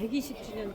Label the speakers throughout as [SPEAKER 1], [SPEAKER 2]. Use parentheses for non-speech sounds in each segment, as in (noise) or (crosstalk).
[SPEAKER 1] 120주년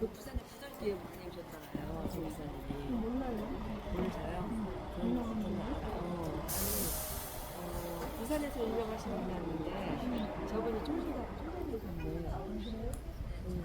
[SPEAKER 1] 된그 부산에 부설기에 많이 조 이사님이. 몰라요. 어, 부산에서 유명하신 분이었는데 저분이 총리가 총리 되셨네. 음.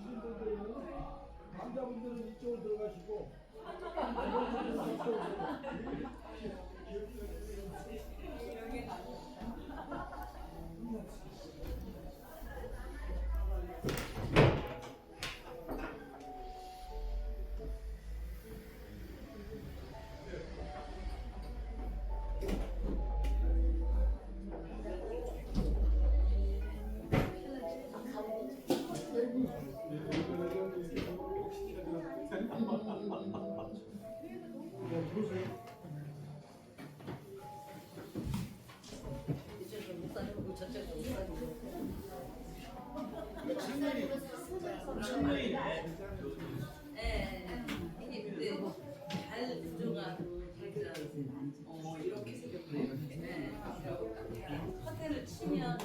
[SPEAKER 2] 맞추신 분들은 남자분들은 이쪽으로 들어가시고 이쪽으로 들어가시고.
[SPEAKER 3] Gracias.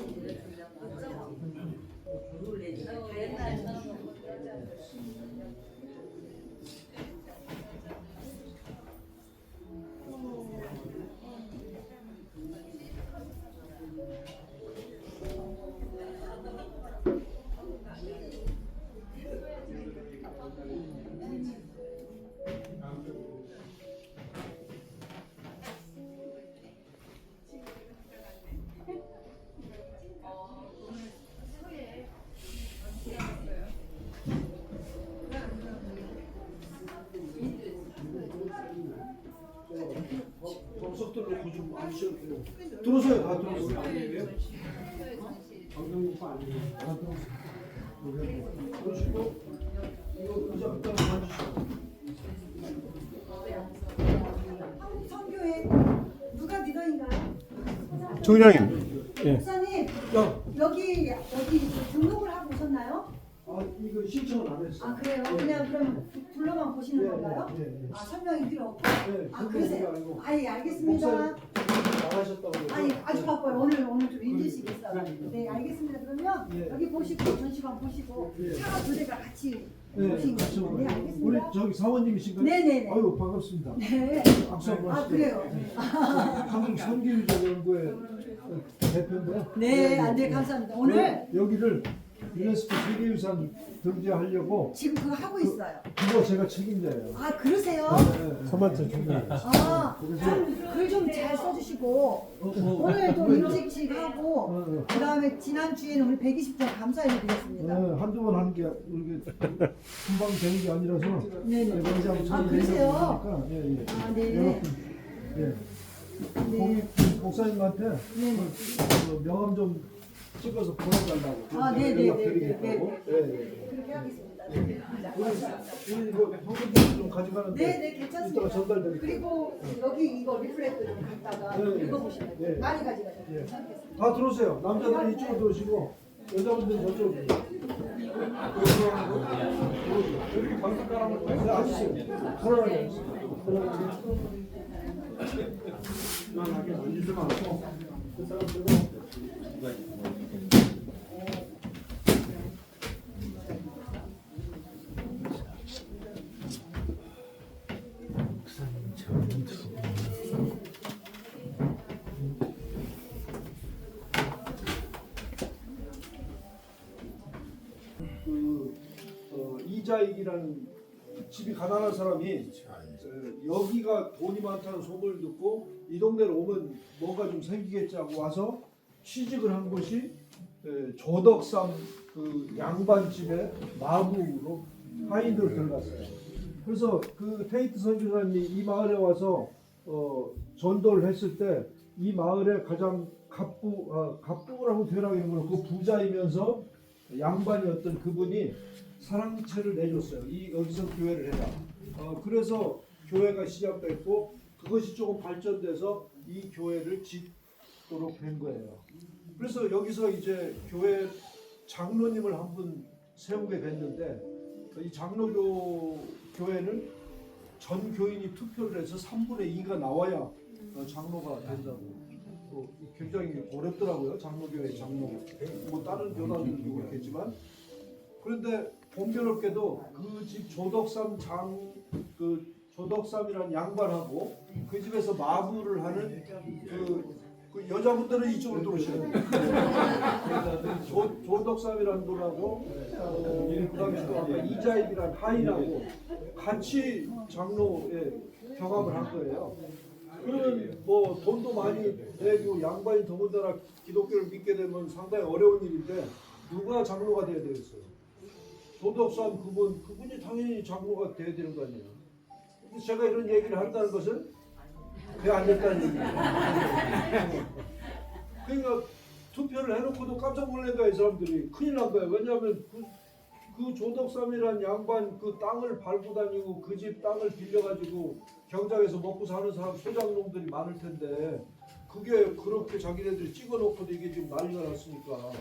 [SPEAKER 3] 선교회 누가
[SPEAKER 2] 리더인가요?
[SPEAKER 4] 총장님. 예.
[SPEAKER 5] 목사님 여기 여기 등록을 하고 오셨나요?
[SPEAKER 3] 아 이거 신청은 안 했어.
[SPEAKER 5] 아 그래요? 예. 그냥 그럼 불러만 보시는 예, 예, 건가요?
[SPEAKER 3] 예, 예.
[SPEAKER 5] 아 설명이 필요 없고.
[SPEAKER 3] 예,
[SPEAKER 5] 아 그러세요? 아예 알겠습니다.
[SPEAKER 3] 목사님. 그래서.
[SPEAKER 5] 아니 아주 바빠요. 오늘 오늘 좀 힘드시겠어요.
[SPEAKER 3] 그러니까.
[SPEAKER 5] 네 알겠습니다. 그러면
[SPEAKER 3] 예.
[SPEAKER 5] 여기 보시고 전시관 보시고
[SPEAKER 3] 예.
[SPEAKER 5] 차가 두 대가 같이
[SPEAKER 3] 네,
[SPEAKER 5] 오신
[SPEAKER 3] 같이
[SPEAKER 5] 거죠?
[SPEAKER 3] 오고.
[SPEAKER 5] 네
[SPEAKER 3] 우리
[SPEAKER 5] 알겠습니다.
[SPEAKER 3] 저기 사모님이신가요?
[SPEAKER 5] 네네네.
[SPEAKER 3] 아유 반갑습니다.
[SPEAKER 5] 네.
[SPEAKER 3] 악수 한번
[SPEAKER 5] 아
[SPEAKER 3] 하시죠.
[SPEAKER 5] 그래요.
[SPEAKER 3] 한국 선교유자연구회 대표인데요.
[SPEAKER 5] 네, 안 돼, 감사합니다. 오늘
[SPEAKER 3] 여기를 유네스코 세계유산 등재하려고
[SPEAKER 5] 지금 그거 하고 있어요.
[SPEAKER 3] 그거 제가 책임져요.
[SPEAKER 5] 아 그러세요?
[SPEAKER 3] 네,
[SPEAKER 4] 서만태 총장.
[SPEAKER 5] 아, 글 좀 잘 써주시고 오늘 또 임직식 하고
[SPEAKER 3] 어,
[SPEAKER 5] 그 다음에 지난 주에는 우리 120점 감사해드리겠습니다.
[SPEAKER 3] 네, 한두 번 하는 게 이렇게 금방 되는 게 아니라서
[SPEAKER 5] 네네.
[SPEAKER 3] 이제 한번
[SPEAKER 5] 아,
[SPEAKER 3] 잘
[SPEAKER 5] 그러세요?
[SPEAKER 3] 되니까, 예, 예.
[SPEAKER 5] 아, 네.
[SPEAKER 3] 여러분, 예.
[SPEAKER 5] 네.
[SPEAKER 3] 거기 목사님한테
[SPEAKER 5] 네.
[SPEAKER 3] 그 명함 좀 찍어서 보내달라고.
[SPEAKER 5] 아, 네, 네, 네,
[SPEAKER 3] 연락드리겠다고.
[SPEAKER 5] 네,
[SPEAKER 3] 예, 예.
[SPEAKER 5] 그렇게 하겠습니다. 네.
[SPEAKER 3] 우리 우리 그 형님들 좀 가져가는데
[SPEAKER 5] 네, 네, 괜찮습니다.
[SPEAKER 3] 이따가 전달드릴게요.
[SPEAKER 5] 그리고 여기 이거 리플렉트 좀 갖다가
[SPEAKER 3] 네, 네.
[SPEAKER 5] 읽어보시면
[SPEAKER 3] 네.
[SPEAKER 5] 돼요. 많이 가져가세요.
[SPEAKER 3] 예. 다 들어오세요. 남자들은 이쪽으로 들어오시고 여자분들은 저쪽으로. 이렇게 방석 깔아놓고 네, 앉으세요. 편안하게 앉으세요. 편안하게. 편안하게 앉으지 말고 그 사람들은 그 어, 이자익이라는 집이 가난한 사람이 어, 여기가 돈이 많다는 소문을 듣고 이 동네로 오면 뭔가 좀 생기겠지 하고 와서 취직을 한 곳이 에, 조덕삼 그 양반집의 마부로 하인으로 들어갔어요. 그래서 그 테이트 선교사님이 이 마을에 와서 어, 전도를 했을 때 이 마을의 가장 갑부 아, 갑부라고 표현하기는 그렇고 부자이면서 양반이었던 그분이 사랑채를 내줬어요. 이 여기서 교회를 해라. 어, 그래서 교회가 시작됐고 그것이 조금 발전돼서 이 교회를 짓도록 된 거예요. 그래서 여기서 이제 교회 장로님을 한 분 세우게 됐는데 이 장로교 교회는 전 교인이 투표를 해서 3분의 2가 나와야 어, 장로가 된다고. 또 굉장히 어렵더라고요 장로교회 장로. 뭐 다른 교단들도 그렇겠지만 그런데 공교롭게도 그 집 조덕삼 장그 조덕삼이라는 양반하고 그 집에서 마부를 하는 그, 그 여자분들은 이쪽으로 들어오셔야 돼요. (laughs) 조, 조덕삼이라는 분하고 어, 그다음에 또 아까 이자익이라는 하인하고 같이 장로에 경험을 한 거예요. 그러면 뭐 돈도 많이 내고 양반이 더군다나 기독교를 믿게 되면 상당히 어려운 일인데 누가 장로가 돼야 되겠어요? 도덕산 그분 그분이 당연히 장로가 돼야 되는 거 아니에요. 그래서 제가 이런 얘기를 한다는 것은 그게 안 됐다는 얘기예요. 그러니까 투표를 해놓고도 깜짝 놀란 거야 이 사람들이 큰일 난 거야. 왜냐하면 그, 그 조덕삼이란 양반 그 땅을 밟고 다니고 그 집 땅을 빌려가지고 경작에서 먹고 사는 사람 소장농들이 많을 텐데 그게 그렇게 자기네들이 찍어놓고도 이게 지금 난리가 났으니까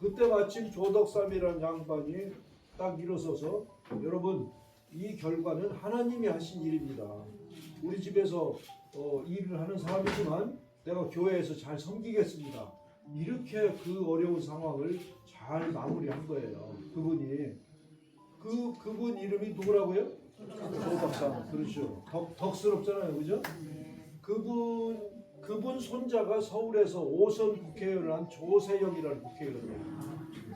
[SPEAKER 3] 그때 마침 조덕삼이라는 양반이 딱 일어서서 여러분 이 결과는 하나님이 하신 일입니다. 우리 집에서 어, 일을 하는 사람이지만 내가 교회에서 잘 섬기겠습니다. 이렇게 그 어려운 상황을 잘 마무리한 거예요. 그분이 그 그분 이름이 누구라고요? 조덕삼 그렇죠. 덕, 덕스럽잖아요, 그죠? 그분 그분 손자가 서울에서 오선 국회의원을 한 조세영이라는 국회의원이에요.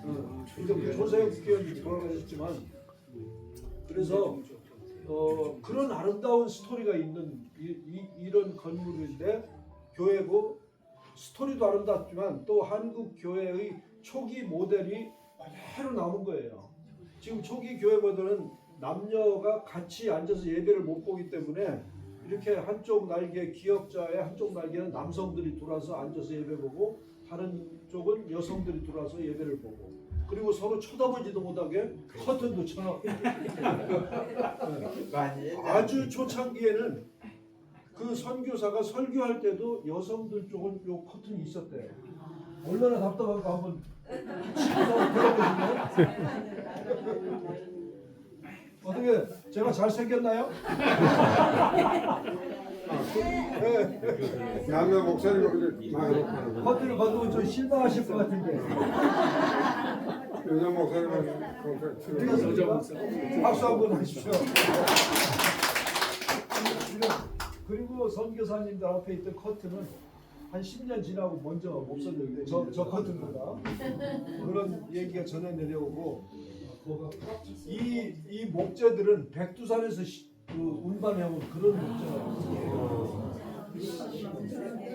[SPEAKER 3] 어, 근데 그 국회의원이 돌아가셨지만 그래서 어, 그런 아름다운 스토리가 있는 이, 이, 런 건물인데 교회고 스토리도 아름답지만 또 한국 교회의 초기 모델이 그대로 남은 거예요. 지금 초기 교회 모델은 남녀가 같이 앉아서 예배를 못 보기 때문에 이렇게 한쪽 날개 기역자의 한쪽 날개는 남성들이 돌아서 앉아서 예배 보고 다른 쪽은 여성들이 돌아서 예배를 보고 그리고 서로 쳐다보지도 못하게 커튼도 쳐. (laughs) 아주 초창기에는 그 선교사가 설교할 때도 여성들 쪽은 요 커튼이 있었대요. 얼마나 답답한가 한번 어떻게 제가 잘생겼나요? (laughs) 네.
[SPEAKER 4] 그래 많이 높아는
[SPEAKER 3] 커튼을 건너면 좀 실망하실 것 같은데.
[SPEAKER 4] 여자 목사님은 들어
[SPEAKER 3] 그래서 박수 한번 하십시오. 그리고 선교사님들 앞에 있던 커튼은 한 10년 지나고 먼저 없어졌는데 저, 저 커튼보다 그런 얘기가 전해 내려오고 이, 이 목재들은 백두산에서 시- 그 운반해 온 그런 목재예요.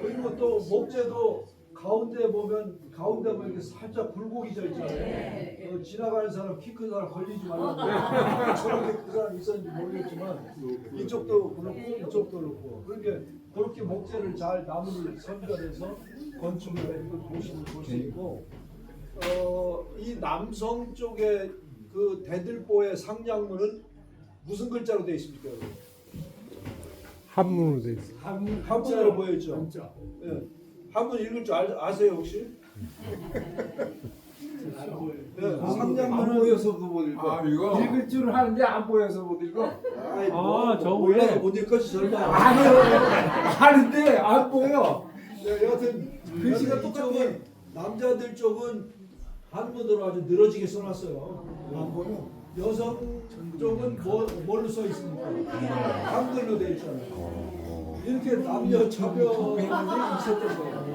[SPEAKER 3] 그리고 또 목재도 가운데 보면 가운데 보면 이렇게 살짝 굴곡이 져 있잖아요. 어, 지나가는 사람 키 큰 사람 걸리지 말라고 (laughs) 저렇게 큰 사람 있었는지 모르겠지만 이쪽도 그렇고 이쪽도 그렇고 그러니까 그렇게 목재를 잘 나무를 선별해서 건축을 해서 보시면 볼수 있고 어, 이 남성 쪽에 그 대들보의 상량문은 무슨 글자로 되어 있습니까?
[SPEAKER 4] 한문으로 돼 있어.
[SPEAKER 3] 한문으로 보여있죠? 예. 한문 읽을 줄 알, 아세요 혹시? 네,
[SPEAKER 6] 안
[SPEAKER 3] 상량문은
[SPEAKER 6] 보여서도 못 읽어.
[SPEAKER 4] 아, 이거?
[SPEAKER 6] 읽을 줄 아는데 안 보여서 못 읽어.
[SPEAKER 3] 아이, 뭐,
[SPEAKER 7] 아, 저
[SPEAKER 3] 몰라서
[SPEAKER 7] 원래-
[SPEAKER 3] 못 읽겠지 설마
[SPEAKER 6] 아니요. 아는데 안 보여.
[SPEAKER 3] 네, 여하튼
[SPEAKER 6] 글씨가
[SPEAKER 3] 여하튼
[SPEAKER 6] 똑같아.
[SPEAKER 3] 이쪽은 남자들 쪽은 한문으로 아주 늘어지게 써놨어요 안 보여 여성 쪽은 뭐, 뭘로 써 있습니까? 한글로 돼 있잖아요 이렇게 남녀 차별이 있었던 거예요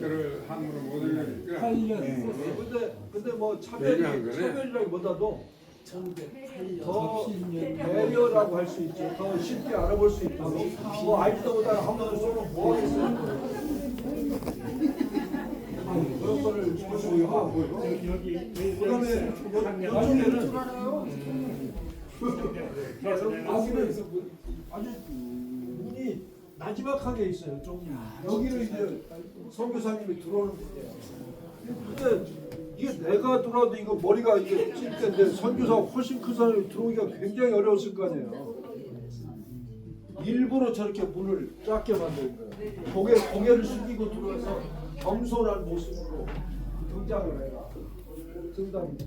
[SPEAKER 4] 그를 못 읽으니까
[SPEAKER 3] 근데 근데 뭐 차별이
[SPEAKER 4] 배려한 거네.
[SPEAKER 3] 차별이라기보다도 더 배려라고 할 수 있죠. 더 쉽게 알아볼 수 있도록 뭐 알때보다 한번 쏘면 뭐 하겠어요? 나지막하게 있어요. 좀 여기를 이제 선교사님이 들어오는 분이에요. 근데 이게 내가 들어와도 이거 머리가 이게 찔 텐데 선교사가 훨씬 큰 사람이 들어오기가 굉장히 어려웠을 거 아니에요. 일부러 저렇게 문을 작게 만든 거예요. 고개 고개를 숙이고 들어와서 겸손한 모습으로 등장을 해라. 등장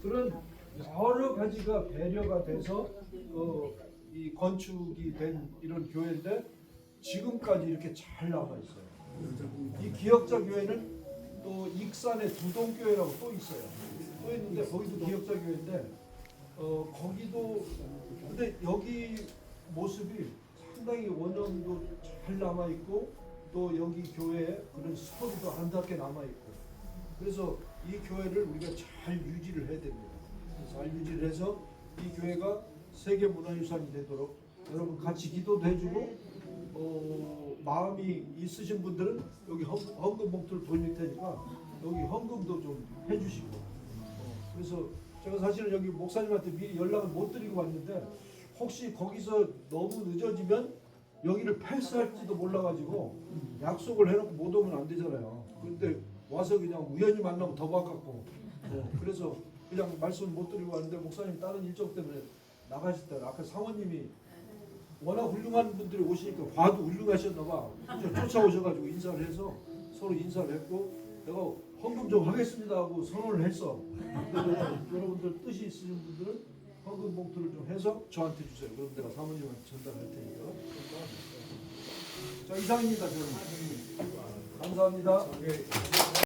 [SPEAKER 3] 그런 여러 가지가 배려가 돼서 어, 이 건축이 된 이런 교회인데 지금까지 이렇게 잘 남아 있어요. 이 기역자 교회는 또 익산의 두동교회라고 또 있어요. 또 있는데 거기도 기역자 교회인데 어 거기도 근데 여기 모습이 상당히 원형도 잘 남아 있고 또 여기 교회에 그런 스토리도 아름답게 남아 있고 그래서 이 교회를 우리가 잘 유지를 해야 됩니다. 잘 유지를 해서 이 교회가 세계 문화유산이 되도록 여러분 같이 기도도 해주고 어, 마음이 있으신 분들은 여기 헌, 헌금 봉투를 돌릴 테니까 여기 헌금도 좀 해주시고 어, 그래서 제가 사실은 여기 목사님한테 미리 연락을 못 드리고 왔는데 혹시 거기서 너무 늦어지면 여기를 패스할지도 몰라가지고 약속을 해놓고 못 오면 안 되잖아요. 근데 와서 그냥 우연히 만나면 더 반갑고 어, 그래서 그냥 말씀 못 드리고 왔는데 목사님 다른 일정 때문에 나가실 때 아까 사모님이 워낙 훌륭한 분들이 오시니까 봐도 훌륭하셨나 봐. 그래서 쫓아오셔가지고 인사를 해서 서로 인사를 했고 내가 헌금 좀 하겠습니다 하고 선언을 했어. (laughs) 여러분들 뜻이 있으신 분들은 헌금 봉투를 좀 해서 저한테 주세요. 그럼 내가 사모님한테 전달할 테니까. 자 이상입니다. 저는 감사합니다.